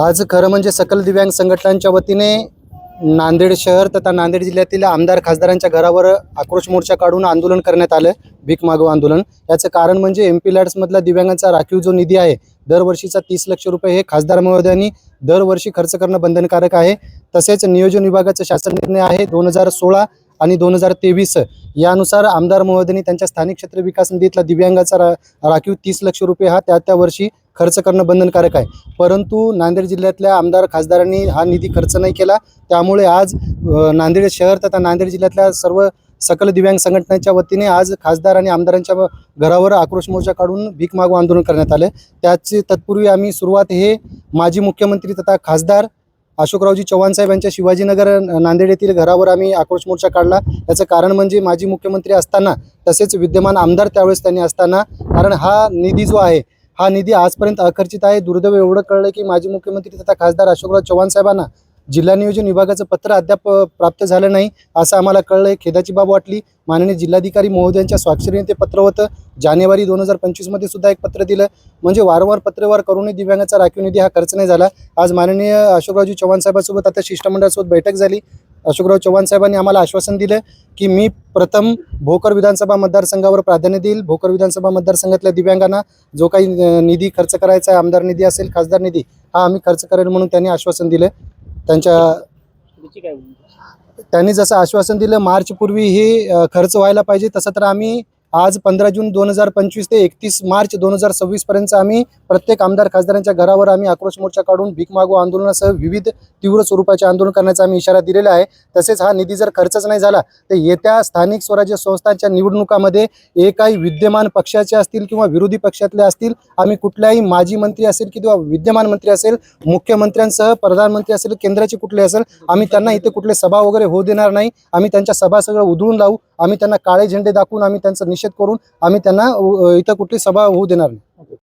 आज खरं म्हणजे सकल दिव्यांग संघटनांच्या वतीने नांदेड शहर तथा नांदेड जिल्ह्यातील आमदार खासदारांच्या घरावर आक्रोश मोर्चा काढून आंदोलन करण्यात आलं भीक मागो आंदोलन. याचं कारण म्हणजे एम पी लॅड्समधला दिव्यांगांचा राखीव जो निधी आहे दरवर्षीचा तीस लक्ष रुपये हे खासदार महोदयांनी दरवर्षी खर्च करणं बंधनकारक आहे. तसेच नियोजन विभागाचा शासन निर्णय आहे दोन हजार सोळा आणि दोन हजार तेवीस. यानुसार आमदार महोदयांनी त्यांच्या स्थानिक क्षेत्र विकास निधीतला दिव्यांगाचा रा राखीव तीस लक्ष रुपये हा त्या त्या वर्षी खर्च करणं बंधनकारक आहे. परंतु नांदेड जिल्ह्यातल्या आमदार खासदारांनी हा निधी खर्च नाही केला. त्यामुळे आज नांदेड शहर तथा नांदेड जिल्ह्यातल्या सर्व सकल दिव्यांग संघटनेच्या वतीने आज खासदार आणि आमदारांच्या घरावर आक्रोश मोर्चा काढून भीक मागू आंदोलन करण्यात आले. त्याचे तत्पूर्वी आम्ही सुरुवात हे माजी मुख्यमंत्री तथा खासदार अशोकरावजी चव्हाण साहेब यांच्या शिवाजीनगर नांदेड येथील घरावर आम्ही आक्रोश मोर्चा काढला. याचं कारण म्हणजे माजी मुख्यमंत्री असताना तसेच विद्यमान आमदार त्यावेळेस त्यांनी असताना कारण हा निधी जो आहे हा निधी आजपर्यंत आकर्षित आहे. दुर्दैव एवढं कळलं की माजी मुख्यमंत्री तथा खासदार अशोकराव चव्हाण साहेबांना जिल्हा नियोजन विभागाचं पत्र अद्याप प्राप्त झालं नाही असं आम्हाला कळलं खेदाची बाब वाटली. माननीय जिल्हाधिकारी महोदयांच्या स्वाक्षरीने ते पत्र होतं. जानेवारी दोन हजार पंचवीसमध्ये सुद्धा एक पत्र दिलं. म्हणजे वारंवार पत्रवार करूनही दिव्यांगाचा राखीव निधी हा खर्च नाही झाला. आज माननीय अशोकरावजी चव्हाण साहेबांसोबत आता शिष्टमंडळासोबत बैठक झाली. अशोकराव चव्हाण साहेबांनी आम्हाला आश्वासन दिलं की मी प्रथम भोकर विधानसभा मतदारसंघावर प्राधान्य देईल. भोकर विधानसभा मतदारसंघातल्या दिव्यांगांना जो काही निधी खर्च करायचा आहे आमदार निधी असेल खासदार निधी हा आम्ही खर्च करेल म्हणून त्यांनी आश्वासन दिलं. त्यांच्या त्यांनी जसं आश्वासन दिलं मार्चपूर्वी हे खर्च व्हायला पाहिजे तसं तर आम्ही आज पंधरा जून दोन हजार पंचवीस ते एकतीस मार्च दोन हजार सव्वीस पर्यंत आम्ही प्रत्येक आमदार खासदारांच्या घरावर आम्ही आक्रोश मोर्चा काढून भीक मागो आंदोलनासह विविध तीव्र स्वरूपाचे आंदोलन करण्याचा आम्ही इशारा दिलेला आहे. तसेच हा निधी जर खर्चच नाही झाला तर येत्या स्थानिक स्वराज्य संस्थांच्या निवडणुकामध्ये एकही विद्यमान पक्षाचे असतील किंवा विरोधी पक्षातले असतील आम्ही कुठल्याही माजी मंत्री असेल किंवा विद्यमान मंत्री असेल मुख्यमंत्र्यांसह प्रधानमंत्री असेल केंद्राचे कुठले असेल आम्ही त्यांना इथे कुठले सभा वगैरे होऊ देणार नाही. आम्ही त्यांच्या सभा सगळं उधळून लावू आम्ही त्यांना काळे झेंडे दाखवून आम्ही त्यांचा निषेध करून आम्ही त्यांना इथं कुठली सभा होऊ देणार नाही.